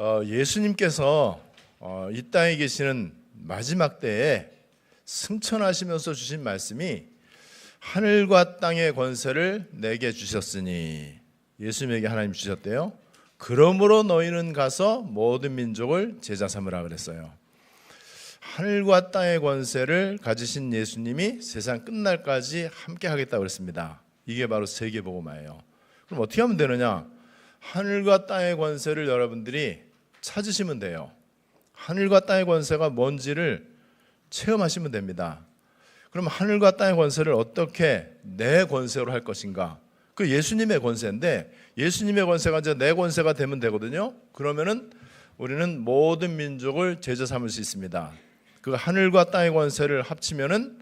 어, 예수님께서 어, 이 땅에 계시는 마지막 때에 승천하시면서 주신 말씀이 하늘과 땅의 권세를 내게 주셨으니 예수님에게 하나님 주셨대요. 그러므로 너희는 가서 모든 민족을 제자 삼으라 그랬어요. 하늘과 땅의 권세를 가지신 예수님이 세상 끝날까지 함께 하겠다고 그랬습니다. 이게 바로 세계복음화예요. 그럼 어떻게 하면 되느냐? 하늘과 땅의 권세를 여러분들이 찾으시면 돼요. 하늘과 땅의 권세가 뭔지를 체험하시면 됩니다. 그럼 하늘과 땅의 권세를 어떻게 내 권세로 할 것인가? 그 예수님의 권세인데 예수님의 권세가 이제 내 권세가 되면 되거든요. 그러면은 우리는 모든 민족을 제자 삼을 수 있습니다. 그 하늘과 땅의 권세를 합치면은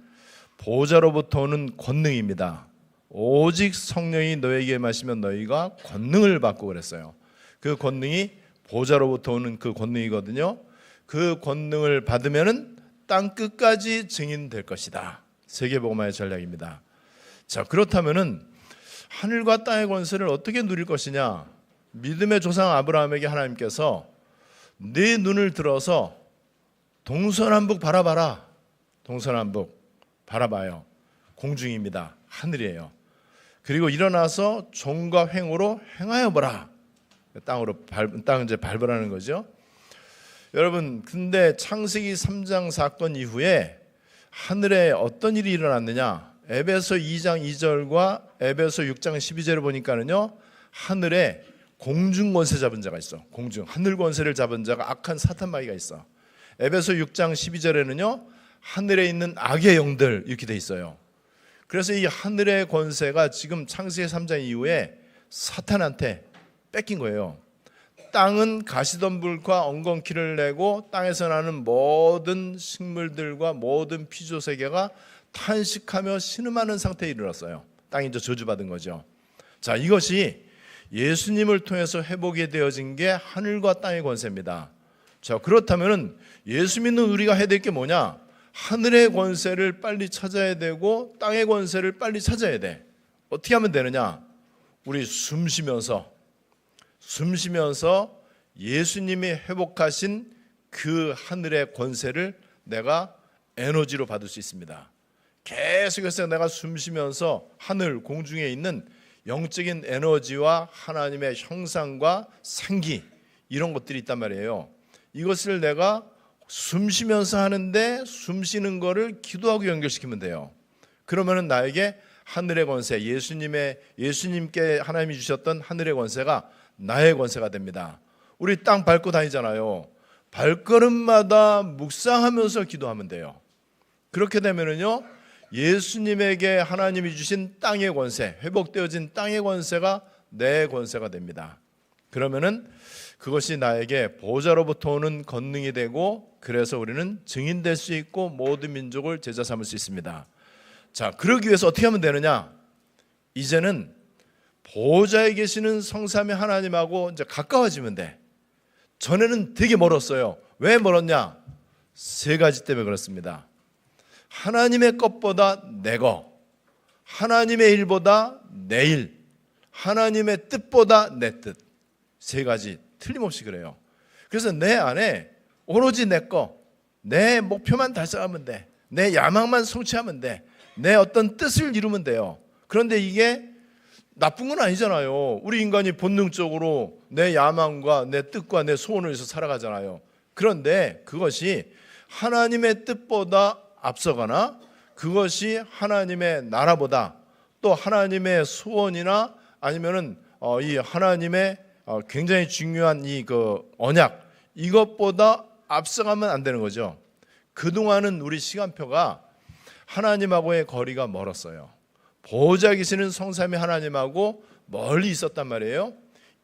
보좌로부터 오는 권능입니다. 오직 성령이 너에게 마시면 너희가 권능을 받고 그랬어요. 그 권능이 보좌로부터 오는 그 권능이거든요. 그 권능을 받으면은 땅 끝까지 증인될 것이다. 세계복음화의 전략입니다. 자, 그렇다면은 하늘과 땅의 권세를 어떻게 누릴 것이냐? 믿음의 조상 아브라함에게 하나님께서 네 눈을 들어서 동서남북 바라봐라. 동서남북 바라봐요. 공중입니다. 하늘이에요. 그리고 일어나서 종과 횡으로 행하여 보라. 땅으로 밟, 땅 이제 밟으라는 거죠. 여러분, 근데 창세기 3장 사건 이후에 하늘에 어떤 일이 일어났느냐? 에베소 2장 2절과 에베소 6장 12절을 보니까는요. 하늘에 공중 권세 잡은 자가 있어. 공중 하늘 권세를 잡은 자가 악한 사탄 마귀가 있어. 에베소 6장 12절에는요. 하늘에 있는 악의 영들 이렇게 돼 있어요. 그래서 이 하늘의 권세가 지금 창세기 3장 이후에 사탄한테 뺏긴 거예요. 땅은 가시덤불과 엉겅퀴를 내고 땅에서 나는 모든 식물들과 모든 피조 세계가 탄식하며 신음하는 상태에 이르렀어요. 땅이 이제 저주받은 거죠. 자, 이것이 예수님을 통해서 회복이 되어진 게 하늘과 땅의 권세입니다. 자, 그렇다면은 예수 믿는 우리가 해야 될 게 뭐냐? 하늘의 권세를 빨리 찾아야 되고 땅의 권세를 빨리 찾아야 돼. 어떻게 하면 되느냐? 우리 숨 쉬면서 숨 쉬면서 예수님이 회복하신 그 하늘의 권세를 내가 에너지로 받을 수 있습니다. 계속해서 내가 숨 쉬면서 하늘 공중에 있는 영적인 에너지와 하나님의 형상과 생기 이런 것들이 있단 말이에요. 이것을 내가 숨 쉬면서 하는데 숨 쉬는 거를 기도하고 연결시키면 돼요. 그러면은 나에게 하늘의 권세, 예수님의 예수님께 하나님이 주셨던 하늘의 권세가 나의 권세가 됩니다. 우리 땅 밟고 다니잖아요. 발걸음마다 묵상하면서 기도하면 돼요. 그렇게 되면은요. 예수님에게 하나님이 주신 땅의 권세, 회복되어진 땅의 권세가 내 권세가 됩니다. 그러면은 그것이 나에게 보좌로부터 오는 권능이 되고 그래서 우리는 증인될 수 있고 모든 민족을 제자 삼을 수 있습니다. 자, 그러기 위해서 어떻게 하면 되느냐? 이제는 보좌에 계시는 성삼의 하나님하고 이제 가까워지면 돼. 전에는 되게 멀었어요. 왜 멀었냐? 세 가지 때문에 그렇습니다. 하나님의 것보다 내 거, 하나님의 일보다 내 일, 하나님의 뜻보다 내 뜻. 세 가지 틀림없이 그래요. 그래서 내 안에 오로지 내 거, 내 목표만 달성하면 돼. 내 야망만 성취하면 돼. 내 어떤 뜻을 이루면 돼요. 그런데 이게 나쁜 건 아니잖아요. 우리 인간이 본능적으로 내 야망과 내 뜻과 내 소원을 위해서 살아가잖아요. 그런데 그것이 하나님의 뜻보다 앞서거나 그것이 하나님의 나라보다 또 하나님의 소원이나 아니면은 어, 이 하나님의 어, 굉장히 중요한 이 그 언약 이것보다 앞서가면 안 되는 거죠. 그 동안은 우리 시간표가 하나님하고의 거리가 멀었어요. 보호자 계시는 성삼위 하나님하고 멀리 있었단 말이에요.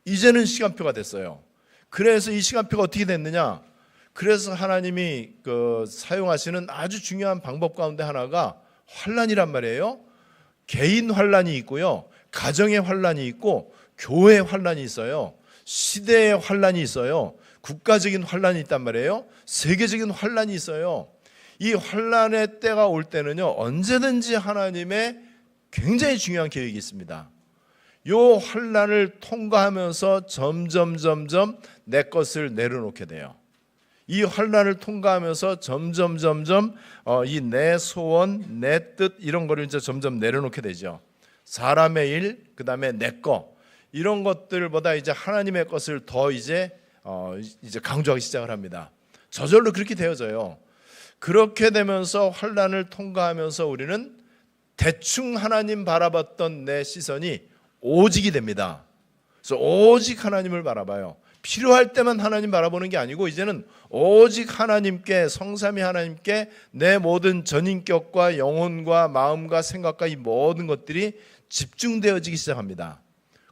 이제는 시간표가 됐어요. 그래서 이 시간표가 어떻게 됐느냐? 그래서 하나님이 그 사용하시는 아주 중요한 방법 가운데 하나가 환란이란 말이에요. 개인 환란이 있고요. 가정의 환란이 있고 교회 환란이 있어요. 시대의 환란이 있어요. 국가적인 환란이 있단 말이에요. 세계적인 환란이 있어요. 이 환란의 때가 올 때는요. 언제든지 하나님의 굉장히 중요한 계획이 있습니다. 요 환란을 통과하면서 점점 점점 내 것을 내려놓게 돼요. 이 환란을 통과하면서 점점 점점 어, 이내 소원, 내 뜻 이런 거를 이제 점점 내려놓게 되죠. 사람의 일, 그다음에 내 거 이런 것들보다 이제 하나님의 것을 더 이제 어, 이제 강조하기 시작을 합니다. 저절로 그렇게 되어져요. 그렇게 되면서 환란을 통과하면서 우리는 대충 하나님 바라봤던 내 시선이 오직이 됩니다. 그래서 오직 하나님을 바라봐요. 필요할 때만 하나님 바라보는 게 아니고 이제는 오직 하나님께 성삼위 하나님께 내 모든 전인격과 영혼과 마음과 생각과 이 모든 것들이 집중되어지기 시작합니다.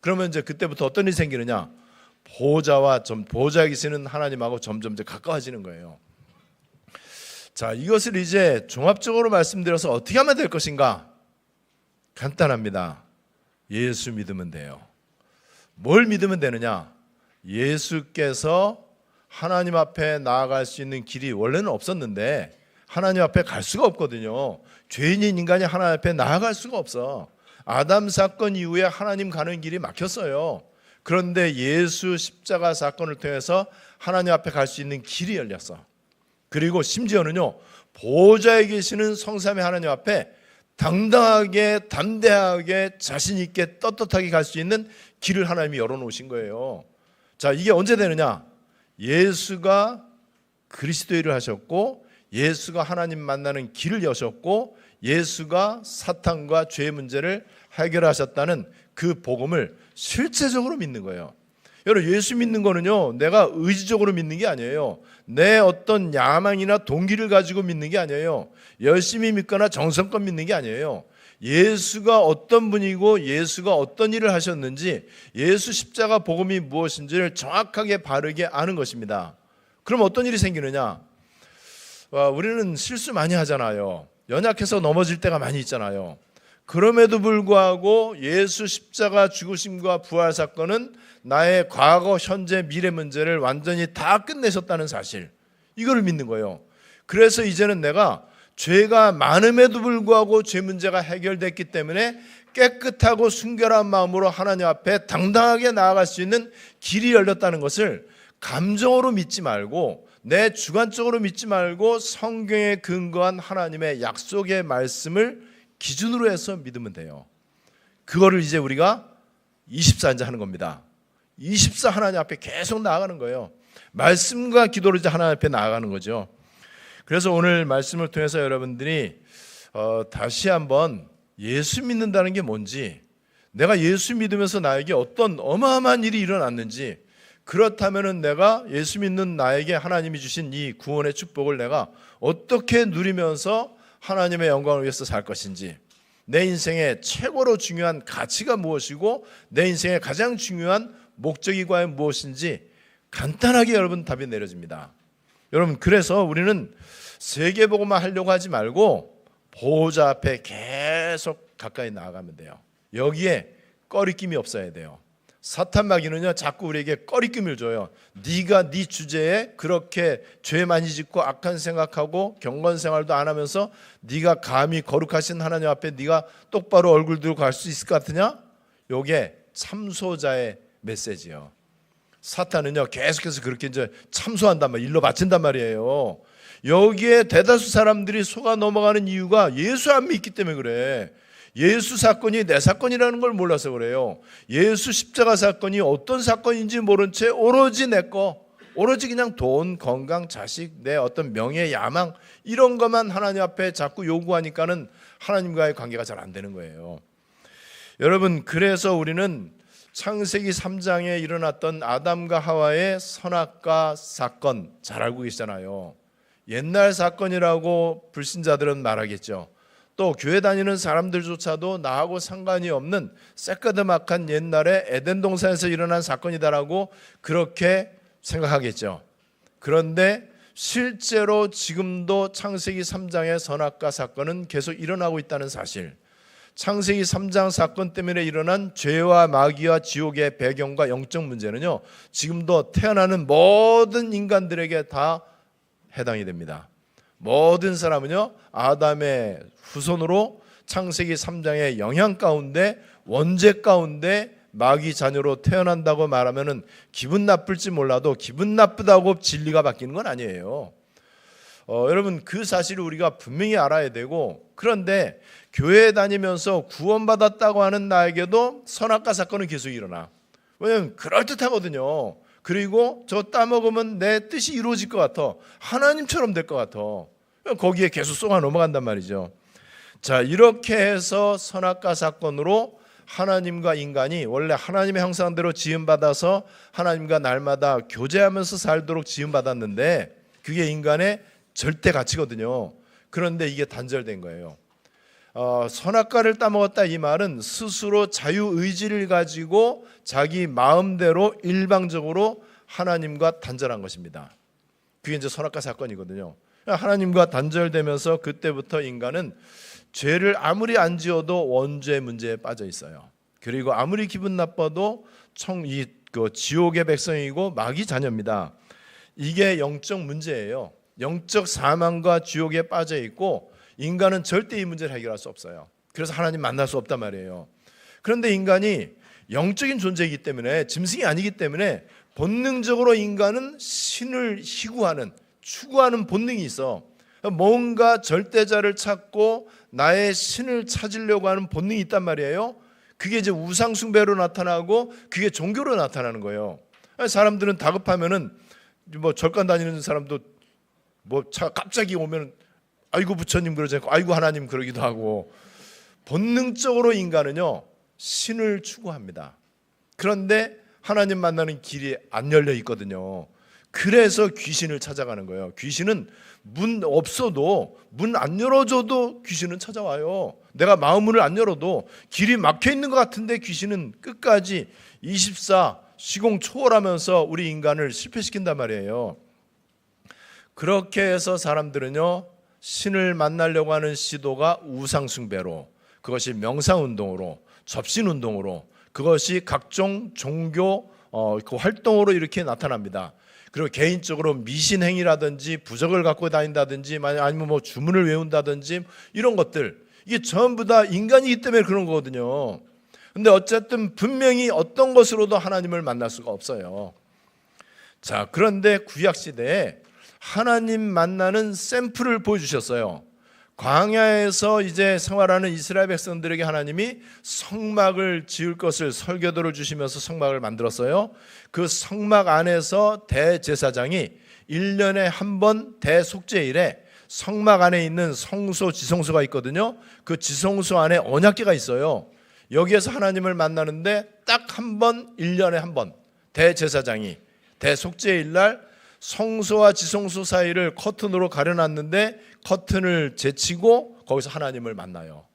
그러면 이제 그때부터 어떤 일이 생기느냐? 보좌와 좀 보좌에 계시는 하나님하고 점점 이제 가까워지는 거예요. 자, 이것을 이제 종합적으로 말씀드려서 어떻게 하면 될 것인가? 간단합니다. 예수 믿으면 돼요. 뭘 믿으면 되느냐? 예수께서 하나님 앞에 나아갈 수 있는 길이 원래는 없었는데 하나님 앞에 갈 수가 없거든요. 죄인인 인간이 하나님 앞에 나아갈 수가 없어. 아담 사건 이후에 하나님 가는 길이 막혔어요. 그런데 예수 십자가 사건을 통해서 하나님 앞에 갈 수 있는 길이 열렸어. 그리고 심지어는요 보좌에 계시는 성삼의 하나님 앞에 당당하게 담대하게 자신 있게 떳떳하게 갈 수 있는 길을 하나님이 열어 놓으신 거예요. 자 이게 언제 되느냐? 예수가 그리스도의를 하셨고 예수가 하나님 만나는 길을 여셨고 예수가 사탄과 죄의 문제를 해결하셨다는 그 복음을 실제적으로 믿는 거예요. 여러분 예수 믿는 거는요 내가 의지적으로 믿는 게 아니에요. 내 어떤 야망이나 동기를 가지고 믿는 게 아니에요. 열심히 믿거나 정성껏 믿는 게 아니에요. 예수가 어떤 분이고 예수가 어떤 일을 하셨는지 예수 십자가 복음이 무엇인지를 정확하게 바르게 아는 것입니다. 그럼 어떤 일이 생기느냐? 와, 우리는 실수 많이 하잖아요. 연약해서 넘어질 때가 많이 있잖아요. 그럼에도 불구하고 예수 십자가 죽으심과 부활 사건은 나의 과거, 현재, 미래 문제를 완전히 다 끝내셨다는 사실. 이거를 믿는 거예요. 그래서 이제는 내가 죄가 많음에도 불구하고 죄 문제가 해결됐기 때문에 깨끗하고 순결한 마음으로 하나님 앞에 당당하게 나아갈 수 있는 길이 열렸다는 것을 감정으로 믿지 말고 내 주관적으로 믿지 말고 성경에 근거한 하나님의 약속의 말씀을 기준으로 해서 믿으면 돼요. 그거를 이제 우리가 24 이제 하는 겁니다. 24 하나님 앞에 계속 나아가는 거예요. 말씀과 기도로 이제 하나님 앞에 나아가는 거죠. 그래서 오늘 말씀을 통해서 여러분들이 어, 다시 한번 예수 믿는다는 게 뭔지, 내가 예수 믿으면서 나에게 어떤 어마어마한 일이 일어났는지, 그렇다면은 내가 예수 믿는 나에게 하나님이 주신 이 구원의 축복을 내가 어떻게 누리면서 하나님의 영광을 위해서 살 것인지 내 인생의 최고로 중요한 가치가 무엇이고 내 인생의 가장 중요한 목적이 과연 무엇인지 간단하게 여러분 답이 내려집니다. 여러분 그래서 우리는 세계보고만 하려고 하지 말고 보호자 앞에 계속 가까이 나아가면 돼요. 여기에 꺼리낌이 없어야 돼요. 사탄 마귀는요 자꾸 우리에게 꺼리낌을 줘요. 네가 네 주제에 그렇게 죄 많이 짓고 악한 생각하고 경건 생활도 안 하면서 네가 감히 거룩하신 하나님 앞에 네가 똑바로 얼굴 들고 갈 수 있을 것 같으냐? 요게 참소자의 메시지요. 사탄은요 계속해서 그렇게 이제 참소한단 말, 일로 바친단 말이에요. 여기에 대다수 사람들이 속아 넘어가는 이유가 예수 안 믿기 때문에 그래. 예수 사건이 내 사건이라는 걸 몰라서 그래요. 예수 십자가 사건이 어떤 사건인지 모른 채 오로지 내 거, 오로지 그냥 돈, 건강, 자식, 내 어떤 명예, 야망 이런 것만 하나님 앞에 자꾸 요구하니까는 하나님과의 관계가 잘 안 되는 거예요. 여러분, 그래서 우리는 창세기 3장에 일어났던 아담과 하와의 선악과 사건 잘 알고 계시잖아요. 옛날 사건이라고 불신자들은 말하겠죠. 또 교회 다니는 사람들조차도 나하고 상관이 없는 새까드막한 옛날에 에덴 동산에서 일어난 사건이다라고 그렇게 생각하겠죠. 그런데 실제로 지금도 창세기 3장의 선악과 사건은 계속 일어나고 있다는 사실. 창세기 3장 사건 때문에 일어난 죄와 마귀와 지옥의 배경과 영적 문제는요. 지금도 태어나는 모든 인간들에게 다 해당이 됩니다. 모든 사람은요. 아담의 후손으로 창세기 3장의 영향 가운데 원죄 가운데 마귀 자녀로 태어난다고 말하면은 기분 나쁠지 몰라도 기분 나쁘다고 진리가 바뀌는 건 아니에요. 어, 여러분 그 사실을 우리가 분명히 알아야 되고 그런데 교회 다니면서 구원받았다고 하는 나에게도 선악과 사건은 계속 일어나. 왜냐면 그럴듯하거든요. 그리고 저 따먹으면 내 뜻이 이루어질 것 같아. 하나님처럼 될 것 같아. 거기에 계속 쏘아 넘어간단 말이죠. 자, 이렇게 해서 선악과 사건으로 하나님과 인간이 원래 하나님의 형상대로 지음받아서 하나님과 날마다 교제하면서 살도록 지음받았는데 그게 인간의 절대 가치거든요. 그런데 이게 단절된 거예요. 어, 선악과를 따먹었다 이 말은 스스로 자유 의지를 가지고 자기 마음대로 일방적으로 하나님과 단절한 것입니다. 그게 이제 선악과 사건이거든요. 하나님과 단절되면서 그때부터 인간은 죄를 아무리 안 지어도 원죄 문제에 빠져 있어요. 그리고 아무리 기분 나빠도 청이 그 지옥의 백성이고 마귀 자녀입니다. 이게 영적 문제예요. 영적 사망과 지옥에 빠져 있고 인간은 절대 이 문제를 해결할 수 없어요. 그래서 하나님 만날 수 없단 말이에요. 그런데 인간이 영적인 존재이기 때문에 짐승이 아니기 때문에 본능적으로 인간은 신을 희구하는 추구하는 본능이 있어. 뭔가 절대자를 찾고 나의 신을 찾으려고 하는 본능이 있단 말이에요. 그게 이제 우상 숭배로 나타나고 그게 종교로 나타나는 거예요. 사람들은 다급하면은 뭐 절간 다니는 사람도 뭐 차 갑자기 오면 아이고 부처님 그러지 않고 아이고 하나님 그러기도 하고 본능적으로 인간은요 신을 추구합니다. 그런데 하나님 만나는 길이 안 열려 있거든요. 그래서 귀신을 찾아가는 거예요. 귀신은 문 없어도 문 안 열어줘도 귀신은 찾아와요. 내가 마음 문을 안 열어도 길이 막혀 있는 것 같은데 귀신은 끝까지 24 시공 초월하면서 우리 인간을 실패시킨단 말이에요. 그렇게 해서 사람들은요 신을 만나려고 하는 시도가 우상숭배로 그것이 명상운동으로 접신운동으로 그것이 각종 종교 어, 그 활동으로 이렇게 나타납니다. 그리고 개인적으로 미신 행위라든지 부적을 갖고 다닌다든지 아니면 뭐 주문을 외운다든지 이런 것들 이게 전부 다 인간이기 때문에 그런 거거든요. 근데 어쨌든 분명히 어떤 것으로도 하나님을 만날 수가 없어요. 자, 그런데 구약 시대에 하나님 만나는 샘플을 보여주셨어요. 광야에서 이제 생활하는 이스라엘 백성들에게 하나님이 성막을 지을 것을 설교도를 주시면서 성막을 만들었어요. 그 성막 안에서 대제사장이 1년에 한 번 대속죄일에 성막 안에 있는 성소 지성소가 있거든요. 그 지성소 안에 언약궤가 있어요. 여기에서 하나님을 만나는데 딱 한 번, 1년에 한 번 대제사장이 대속죄일 날 성소와 지성소 사이를 커튼으로 가려놨는데 커튼을 제치고 거기서 하나님을 만나요.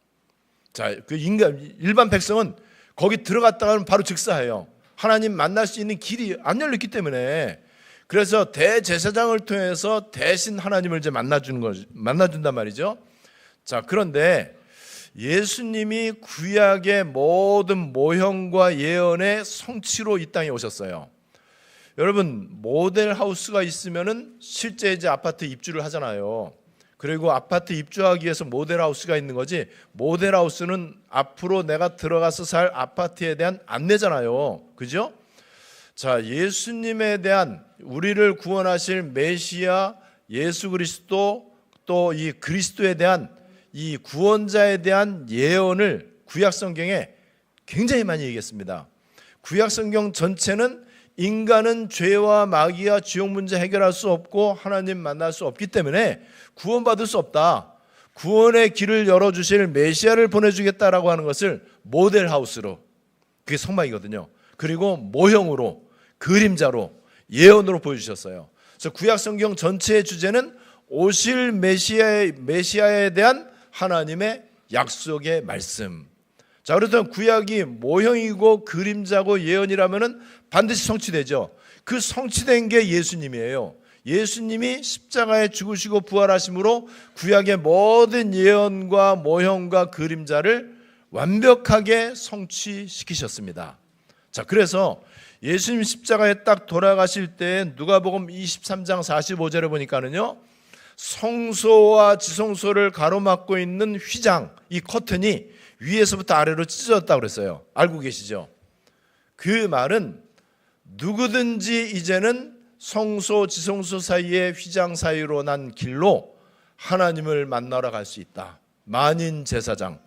자, 그 인간 일반 백성은 거기 들어갔다가는 바로 즉사해요. 하나님 만날 수 있는 길이 안 열렸기 때문에 그래서 대제사장을 통해서 대신 하나님을 이제 만나주는 거 만나준단 말이죠. 자, 그런데 예수님이 구약의 모든 모형과 예언의 성취로 이 땅에 오셨어요. 여러분 모델 하우스가 있으면은 실제 이제 아파트 입주를 하잖아요. 그리고 아파트 입주하기 위해서 모델 하우스가 있는 거지. 모델 하우스는 앞으로 내가 들어가서 살 아파트에 대한 안내잖아요. 그죠? 자, 예수님에 대한 우리를 구원하실 메시아 예수 그리스도 또 이 그리스도에 대한 이 구원자에 대한 예언을 구약 성경에 굉장히 많이 얘기했습니다. 구약 성경 전체는 인간은 죄와 마귀와 지옥 문제 해결할 수 없고 하나님 만날 수 없기 때문에 구원받을 수 없다. 구원의 길을 열어주실 메시아를 보내주겠다라고 하는 것을 모델 하우스로 그게 성막이거든요. 그리고 모형으로 그림자로 예언으로 보여주셨어요. 그래서 구약 성경 전체의 주제는 오실 메시아의 메시아에 대한 하나님의 약속의 말씀. 자, 그렇다면 구약이 모형이고 그림자고 예언이라면은 반드시 성취되죠. 그 성취된 게 예수님이에요. 예수님이 십자가에 죽으시고 부활하심으로 구약의 모든 예언과 모형과 그림자를 완벽하게 성취시키셨습니다. 자, 그래서 예수님 십자가에 딱 돌아가실 때 누가복음 23장 45절에 보니까는요. 성소와 지성소를 가로막고 있는 휘장, 이 커튼이 위에서부터 아래로 찢어졌다고 그랬어요. 알고 계시죠? 그 말은 누구든지 이제는 성소 지성소 사이의 휘장 사이로 난 길로 하나님을 만나러 갈 수 있다. 만인 제사장.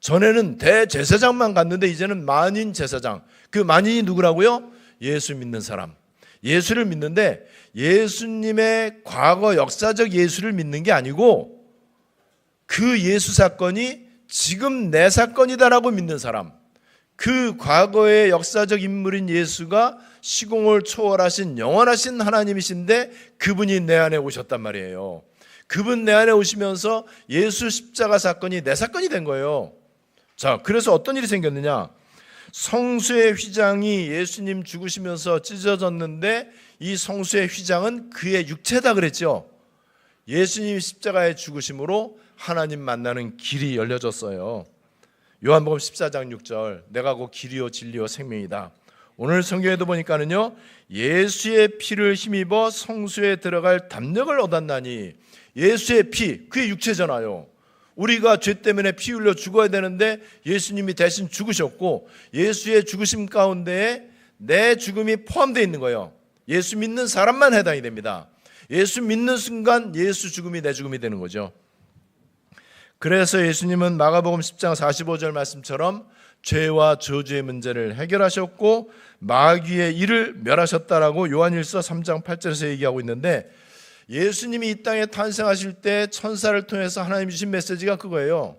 전에는 대제사장만 갔는데 이제는 만인 제사장. 그 만인이 누구라고요? 예수 믿는 사람. 예수를 믿는데 예수님의 과거 역사적 예수를 믿는 게 아니고 그 예수 사건이 지금 내 사건이다라고 믿는 사람. 그 과거의 역사적 인물인 예수가 시공을 초월하신 영원하신 하나님이신데 그분이 내 안에 오셨단 말이에요. 그분 내 안에 오시면서 예수 십자가 사건이 내 사건이 된 거예요. 자, 그래서 어떤 일이 생겼느냐? 성수의 휘장이 예수님 죽으시면서 찢어졌는데 이 성수의 휘장은 그의 육체다 그랬죠. 예수님 십자가의 죽으심으로 하나님 만나는 길이 열려졌어요. 요한복음 14장 6절 내가 곧 길이요 진리요 생명이다. 오늘 성경에도 보니까는요. 예수의 피를 힘입어 성수에 들어갈 담력을 얻었나니 예수의 피 그게 육체잖아요. 우리가 죄 때문에 피 흘려 죽어야 되는데 예수님이 대신 죽으셨고 예수의 죽으심 가운데에 내 죽음이 포함되어 있는 거예요. 예수 믿는 사람만 해당이 됩니다. 예수 믿는 순간 예수 죽음이 내 죽음이 되는 거죠. 그래서 예수님은 마가복음 10장 45절 말씀처럼 죄와 저주의 문제를 해결하셨고 마귀의 일을 멸하셨다라고 요한일서 3장 8절에서 얘기하고 있는데 예수님이 이 땅에 탄생하실 때 천사를 통해서 하나님 주신 메시지가 그거예요.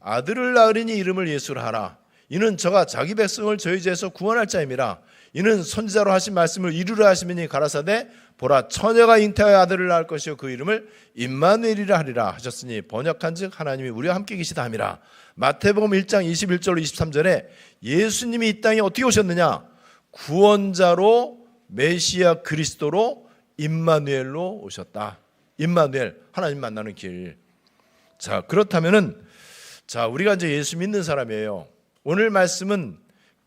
아들을 낳으리니 이름을 예수라 하라. 이는 저가 자기 백성을 저희 죄에서 구원할 자임이라. 이는 선지자로 하신 말씀을 이루려 하시면이 가라사대 보라 처녀가 잉태하여 아들을 낳을 것이요 그 이름을 임마누엘이라 하리라 하셨으니 번역한즉 하나님이 우리와 함께 계시다 함이라. 마태복음 1장 21절로 23절에 예수님이 이 땅에 어떻게 오셨느냐? 구원자로 메시아 그리스도로 임마누엘로 오셨다. 임마누엘 하나님 만나는 길. 자, 그렇다면은 자, 우리가 이제 예수 믿는 사람이에요. 오늘 말씀은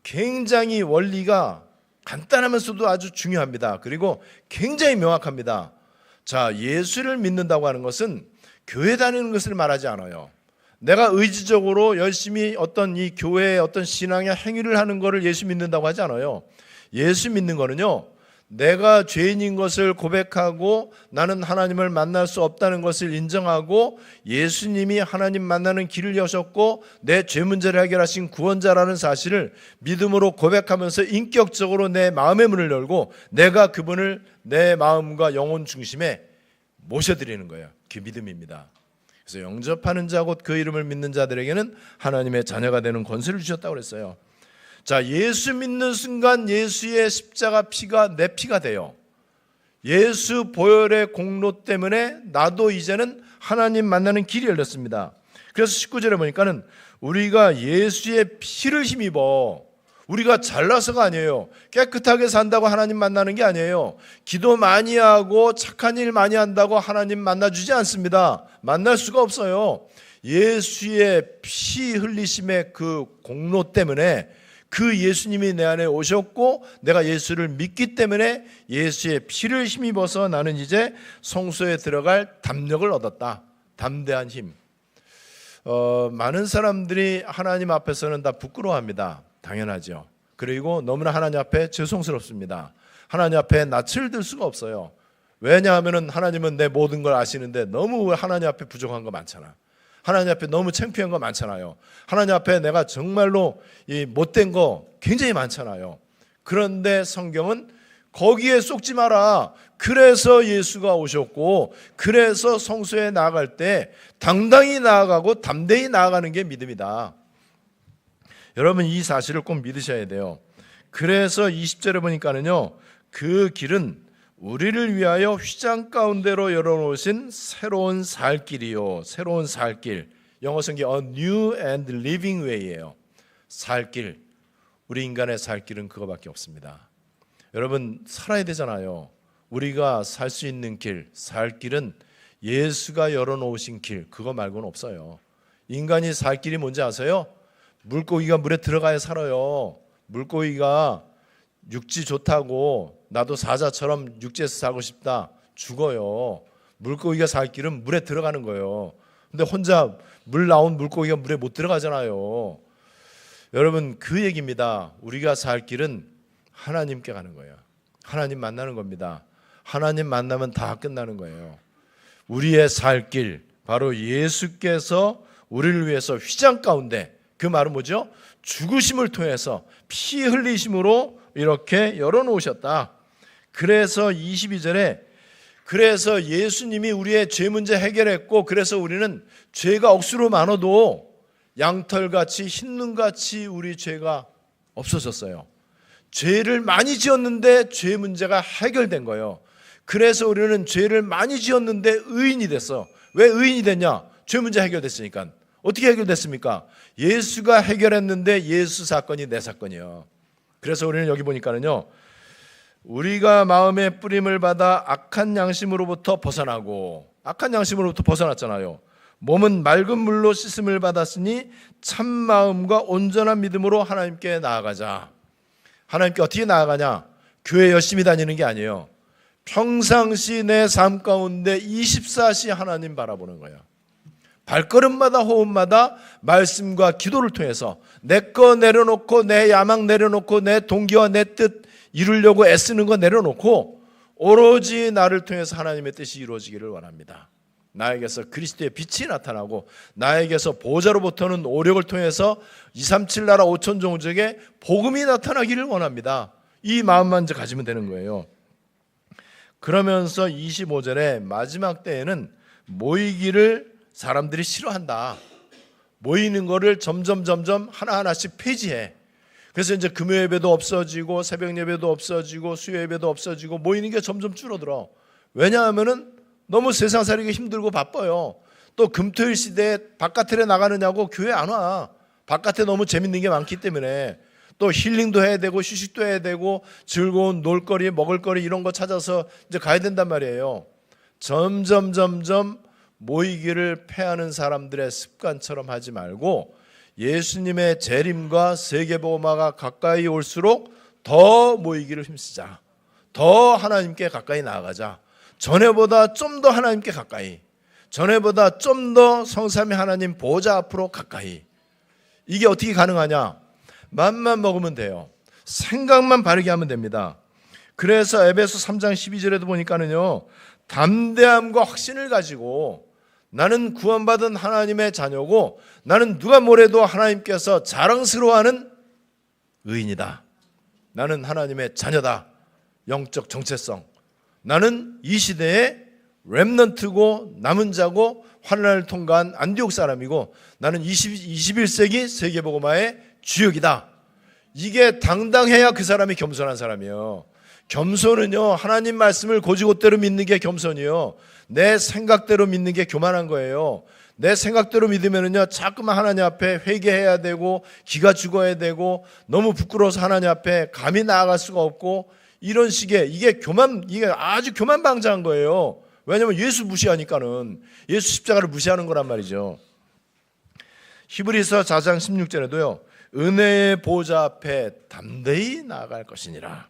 굉장히 원리가 간단하면서도 아주 중요합니다. 그리고 굉장히 명확합니다. 자, 예수를 믿는다고 하는 것은 교회 다니는 것을 말하지 않아요. 내가 의지적으로 열심히 어떤 이 교회의 어떤 신앙의 행위를 하는 것을 예수 믿는다고 하지 않아요. 예수 믿는 거는요. 내가 죄인인 것을 고백하고 나는 하나님을 만날 수 없다는 것을 인정하고 예수님이 하나님 만나는 길을 여셨고 내 죄 문제를 해결하신 구원자라는 사실을 믿음으로 고백하면서 인격적으로 내 마음의 문을 열고 내가 그분을 내 마음과 영혼 중심에 모셔드리는 거예요. 그 믿음입니다. 그래서 영접하는 자 곧 그 이름을 믿는 자들에게는 하나님의 자녀가 되는 권세를 주셨다고 그랬어요. 자, 예수 믿는 순간 예수의 십자가 피가 내 피가 돼요. 예수 보혈의 공로 때문에 나도 이제는 하나님 만나는 길이 열렸습니다. 그래서 19절에 보니까는 우리가 예수의 피를 힘입어 우리가 잘나서가 아니에요. 깨끗하게 산다고 하나님 만나는 게 아니에요. 기도 많이 하고 착한 일 많이 한다고 하나님 만나주지 않습니다. 만날 수가 없어요. 예수의 피 흘리심의 그 공로 때문에 그 예수님이 내 안에 오셨고 내가 예수를 믿기 때문에 예수의 피를 힘입어서 나는 이제 성소에 들어갈 담력을 얻었다. 담대한 힘. 어, 많은 사람들이 하나님 앞에서는 다 부끄러워합니다. 당연하죠. 그리고 너무나 하나님 앞에 죄송스럽습니다. 하나님 앞에 낯을 들 수가 없어요. 왜냐하면 하나님은 내 모든 걸 아시는데 너무 하나님 앞에 부족한 거 많잖아. 하나님 앞에 너무 창피한 거 많잖아요. 하나님 앞에 내가 정말로 이 못된 거 굉장히 많잖아요. 그런데 성경은 거기에 쏙지 마라. 그래서 예수가 오셨고, 그래서 성소에 나아갈 때 당당히 나아가고 담대히 나아가는 게 믿음이다. 여러분 이 사실을 꼭 믿으셔야 돼요. 그래서 20절에 보니까는요, 그 길은 우리를 위하여 휘장 가운데로 열어놓으신 새로운 살 길이요. 새로운 살 길. 영어 성경 A New and Living Way예요. 살 길. 우리 인간의 살 길은 그거밖에 없습니다. 여러분 살아야 되잖아요. 우리가 살 수 있는 길, 살 길은 예수가 열어놓으신 길, 그거 말고는 없어요. 인간이 살 길이 뭔지 아세요? 물고기가 물에 들어가야 살아요. 물고기가 육지 좋다고 나도 사자처럼 육지에서 살고 싶다. 죽어요. 물고기가 살 길은 물에 들어가는 거예요. 근데 혼자 물 나온 물고기가 물에 못 들어가잖아요. 여러분 그 얘기입니다. 우리가 살 길은 하나님께 가는 거예요. 하나님 만나는 겁니다. 하나님 만나면 다 끝나는 거예요. 우리의 살 길, 바로 예수께서 우리를 위해서 휘장 가운데 그 말은 뭐죠? 죽으심을 통해서 피 흘리심으로 이렇게 열어놓으셨다. 그래서 22절에 그래서 예수님이 우리의 죄 문제 해결했고 그래서 우리는 죄가 억수로 많아도 양털같이 흰 눈같이 우리 죄가 없어졌어요. 죄를 많이 지었는데 죄 문제가 해결된 거예요. 그래서 우리는 죄를 많이 지었는데 의인이 됐어. 왜 의인이 됐냐? 죄 문제 해결됐으니까. 어떻게 해결됐습니까? 예수가 해결했는데 예수 사건이 내 사건이에요. 그래서 우리는 여기 보니까는요. 우리가 마음의 뿌림을 받아 악한 양심으로부터 벗어나고 악한 양심으로부터 벗어났잖아요. 몸은 맑은 물로 씻음을 받았으니 참 마음과 온전한 믿음으로 하나님께 나아가자. 하나님께 어떻게 나아가냐? 교회 열심히 다니는 게 아니에요. 평상시 내 삶 가운데 24시 하나님 바라보는 거예요. 발걸음마다 호흡마다 말씀과 기도를 통해서 내 거 내려놓고 내 야망 내려놓고 내 동기와 내 뜻 이루려고 애쓰는 거 내려놓고 오로지 나를 통해서 하나님의 뜻이 이루어지기를 원합니다. 나에게서 그리스도의 빛이 나타나고 나에게서 보좌로부터는 오력을 통해서 237 나라 5천 종족에 복음이 나타나기를 원합니다. 이 마음만 이제 가지면 되는 거예요. 그러면서 25절에 마지막 때에는 모이기를 사람들이 싫어한다. 모이는 거를 점점 점점 하나하나씩 폐지해. 그래서 이제 금요 예배도 없어지고 새벽 예배도 없어지고 수요 예배도 없어지고 모이는 게 점점 줄어들어. 왜냐하면은 너무 세상 살기가 힘들고 바빠요. 또 금토일 시대에 바깥에 나가느냐고 교회 안 와. 바깥에 너무 재밌는 게 많기 때문에 또 힐링도 해야 되고 휴식도 해야 되고 즐거운 놀거리, 먹을거리 이런 거 찾아서 이제 가야 된단 말이에요. 점점 점점 모이기를 패하는 사람들의 습관처럼 하지 말고 예수님의 재림과 세계보마가 가까이 올수록 더 모이기를 힘쓰자. 더 하나님께 가까이 나아가자. 전에보다 좀 더 하나님께 가까이. 전에보다 좀 더 성삼위 하나님 보좌 앞으로 가까이. 이게 어떻게 가능하냐? 맘만 먹으면 돼요. 생각만 바르게 하면 됩니다. 그래서 에베소 3장 12절에도 보니까는요. 담대함과 확신을 가지고 나는 구원받은 하나님의 자녀고 나는 누가 뭐래도 하나님께서 자랑스러워하는 의인이다. 나는 하나님의 자녀다. 영적 정체성. 나는 이 시대의 렘넌트고 남은 자고 환란을 통과한 안디옥 사람이고 나는 20, 21세기 세계복음화의 주역이다. 이게 당당해야 그 사람이 겸손한 사람이에요. 겸손은요 하나님 말씀을 고지고대로 믿는 게 겸손이요. 내 생각대로 믿는 게 교만한 거예요. 내 생각대로 믿으면은요, 자꾸만 하나님 앞에 회개해야 되고, 기가 죽어야 되고, 너무 부끄러워서 하나님 앞에 감히 나아갈 수가 없고, 이런 식의, 이게 교만, 이게 아주 교만방자한 거예요. 왜냐면 예수 무시하니까는, 예수 십자가를 무시하는 거란 말이죠. 히브리서 4장 16절에도요, 은혜의 보좌 앞에 담대히 나아갈 것이니라.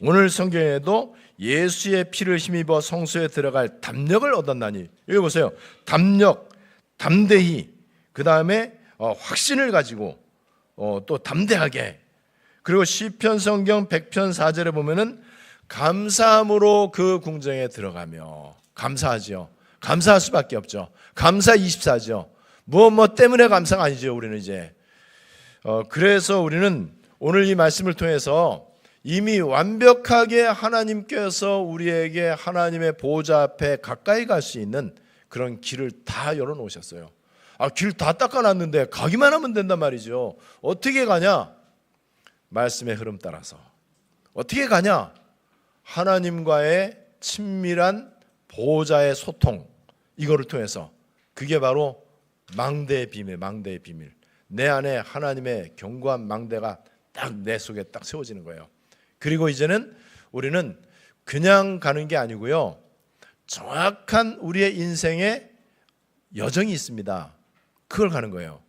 오늘 성경에도 예수의 피를 힘입어 성소에 들어갈 담력을 얻었나니 여기 보세요. 담력, 담대히 그 다음에 어, 확신을 가지고 어, 또 담대하게 그리고 시편 성경 100편 4절에 보면은 감사함으로 그 궁정에 들어가며 감사하지요. 감사할 수밖에 없죠. 감사 24죠. 무엇 뭐 때문에 감사가 아니죠. 우리는 이제 어, 그래서 우리는 오늘 이 말씀을 통해서 이미 완벽하게 하나님께서 우리에게 하나님의 보좌 앞에 가까이 갈 수 있는 그런 길을 다 열어 놓으셨어요. 아, 길 다 닦아 놨는데 가기만 하면 된단 말이죠. 어떻게 가냐? 말씀의 흐름 따라서. 어떻게 가냐? 하나님과의 친밀한 보호자의 소통. 이거를 통해서. 그게 바로 망대의 비밀, 망대의 비밀. 내 안에 하나님의 견고한 망대가 딱 내 속에 딱 세워지는 거예요. 그리고 이제는 우리는 그냥 가는 게 아니고요. 정확한 우리의 인생의 여정이 있습니다. 그걸 가는 거예요.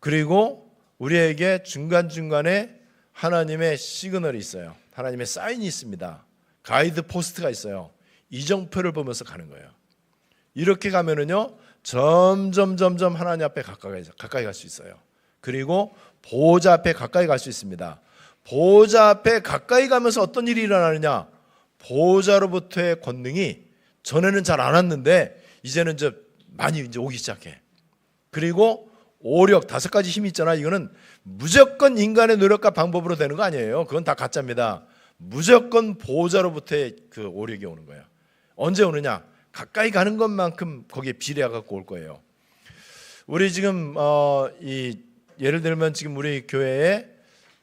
그리고 우리에게 중간중간에 하나님의 시그널이 있어요. 하나님의 사인이 있습니다. 가이드 포스트가 있어요. 이정표를 보면서 가는 거예요. 이렇게 가면은요, 점점 점점 하나님 앞에 가까이 가까이 갈 수 있어요. 그리고 보호자 앞에 가까이 갈 수 있습니다. 보호자 앞에 가까이 가면서 어떤 일이 일어나느냐? 보호자로부터의 권능이 전에는 잘 안 왔는데 이제는 이제 많이 이제 오기 시작해. 그리고 오력 다섯 가지 힘이 있잖아. 이거는 무조건 인간의 노력과 방법으로 되는 거 아니에요. 그건 다 가짜입니다. 무조건 보호자로부터의 그 오력이 오는 거예요. 언제 오느냐? 가까이 가는 것만큼 거기에 비례해 갖고 올 거예요. 우리 지금 어 이 예를 들면 지금 우리 교회에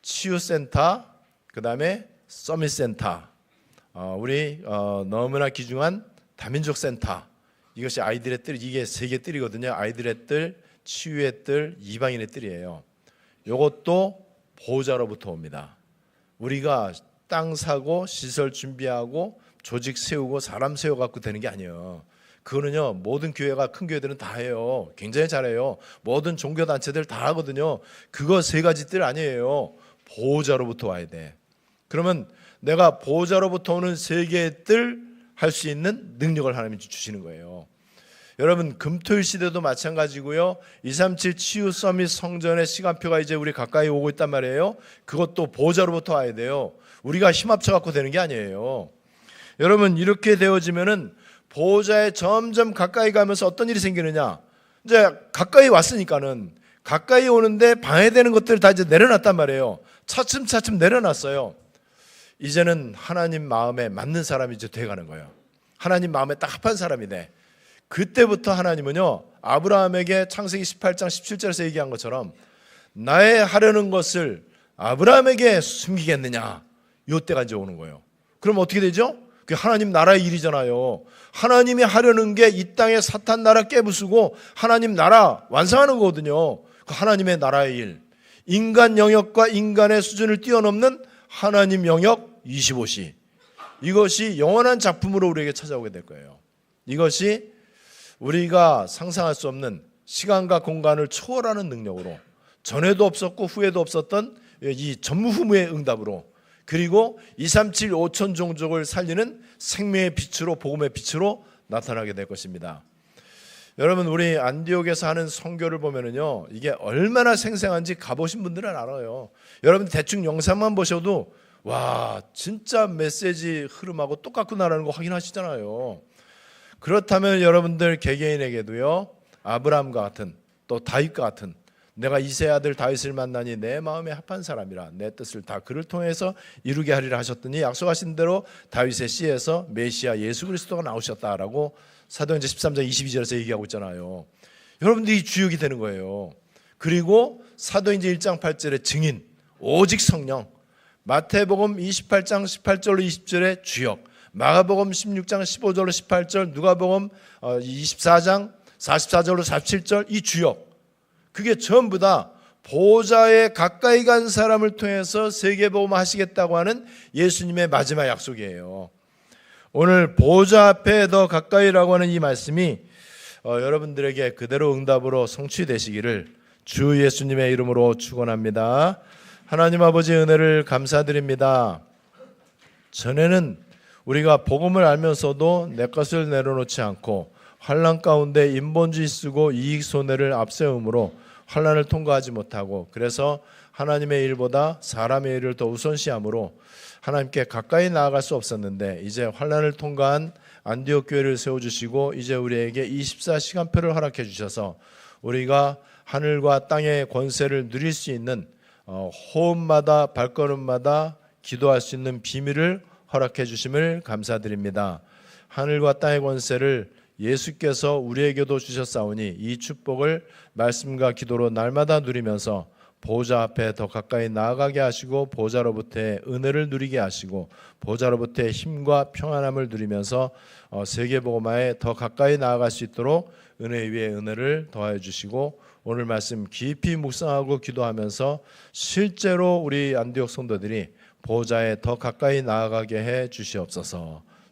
치유센터, 그 다음에 서밋센터, 어, 우리 어, 너무나 귀중한 다민족 센터 이것이 아이들의 뜰 이게 세계 뜰이거든요. 아이들의 뜰, 치유의 뜰, 이방인의 뜰이에요. 이것도 보호자로부터 옵니다. 우리가 땅 사고 시설 준비하고 조직 세우고 사람 세워 갖고 되는 게 아니에요. 그거는요 모든 교회가 큰 교회들은 다 해요. 굉장히 잘해요. 모든 종교 단체들 다 하거든요. 그거 세 가지 뜰 아니에요. 보호자로부터 와야 돼. 그러면 내가 보호자로부터 오는 세 개의 뜰할 수 있는 능력을 하나님이 주시는 거예요. 여러분 금토일 시대도 마찬가지고요. 237 치유 서밋 성전의 시간표가 이제 우리 가까이 오고 있단 말이에요. 그것도 보호자로부터 와야 돼요. 우리가 힘 합쳐 갖고 되는 게 아니에요. 여러분 이렇게 되어지면은 보호자에 점점 가까이 가면서 어떤 일이 생기느냐? 이제 가까이 왔으니까는 가까이 오는데 방해되는 것들을 다 이제 내려놨단 말이에요. 차츰차츰 내려놨어요. 이제는 하나님 마음에 맞는 사람이 이제 돼가는 거예요. 하나님 마음에 딱 합한 사람이 돼. 그때부터 하나님은요 아브라함에게 창세기 18장 17절에서 얘기한 것처럼 나의 하려는 것을 아브라함에게 숨기겠느냐 요 때가 이제 오는 거예요. 그럼 어떻게 되죠? 그 하나님 나라의 일이잖아요. 하나님이 하려는 게 이 땅에 사탄 나라 깨부수고 하나님 나라 완성하는 거거든요. 그 하나님의 나라의 일. 인간 영역과 인간의 수준을 뛰어넘는 하나님 영역 25시. 이것이 영원한 작품으로 우리에게 찾아오게 될 거예요. 이것이 우리가 상상할 수 없는 시간과 공간을 초월하는 능력으로 전에도 없었고 후에도 없었던 이 전무후무의 응답으로 그리고 237 5천 종족을 살리는 생명의 빛으로 복음의 빛으로 나타나게 될 것입니다. 여러분 우리 안디옥에서 하는 선교를 보면은요 이게 얼마나 생생한지 가보신 분들은 알아요. 여러분 대충 영상만 보셔도 와 진짜 메시지 흐름하고 똑같구나라는 거 확인하시잖아요. 그렇다면 여러분들 개개인에게도요 아브라함과 같은 또 다윗과 같은 내가 이세 아들 다윗을 만나니 내 마음에 합한 사람이라. 내 뜻을 다 그를 통해서 이루게 하리라 하셨더니 약속하신 대로 다윗의 씨에서 메시아 예수 그리스도가 나오셨다라고 사도행전 13장 22절에서 얘기하고 있잖아요. 여러분들이 주역이 되는 거예요. 그리고 사도행전 1장 8절의 증인 오직 성령. 마태복음 28장 18절로 20절의 주역. 마가복음 16장 15절로 18절. 누가복음 24장 44절로 47절. 이 주역 그게 전부 다 보좌에 가까이 간 사람을 통해서 세계복음 하시겠다고 하는 예수님의 마지막 약속이에요. 오늘 보좌 앞에 더 가까이라고 하는 이 말씀이 어, 여러분들에게 그대로 응답으로 성취되시기를 주 예수님의 이름으로 축원합니다. 하나님 아버지 은혜를 감사드립니다. 전에는 우리가 복음을 알면서도 내 것을 내려놓지 않고 환란 가운데 인본주의 쓰고 이익 손해를 앞세움으로 환란을 통과하지 못하고 그래서 하나님의 일보다 사람의 일을 더 우선시함으로 하나님께 가까이 나아갈 수 없었는데 이제 환란을 통과한 안디옥 교회를 세워 주시고 이제 우리에게 24시간표를 허락해 주셔서 우리가 하늘과 땅의 권세를 누릴 수 있는 어, 호흡마다 발걸음마다 기도할 수 있는 비밀을 허락해 주심을 감사드립니다. 하늘과 땅의 권세를 예수께서 우리에게도 주셨사오니 이 축복을 말씀과 기도로 날마다 누리면서 보좌 앞에 더 가까이 나아가게 하시고 보좌로부터의 은혜를 누리게 하시고 보좌로부터의 힘과 평안함을 누리면서 어, 세계복음화에 더 가까이 나아갈 수 있도록 은혜 위에 은혜를 더하여 주시고 오늘 말씀 깊이 묵상하고 기도하면서 실제로 우리 안디옥 성도들이 보좌에 더 가까이 나아가게 해 주시옵소서.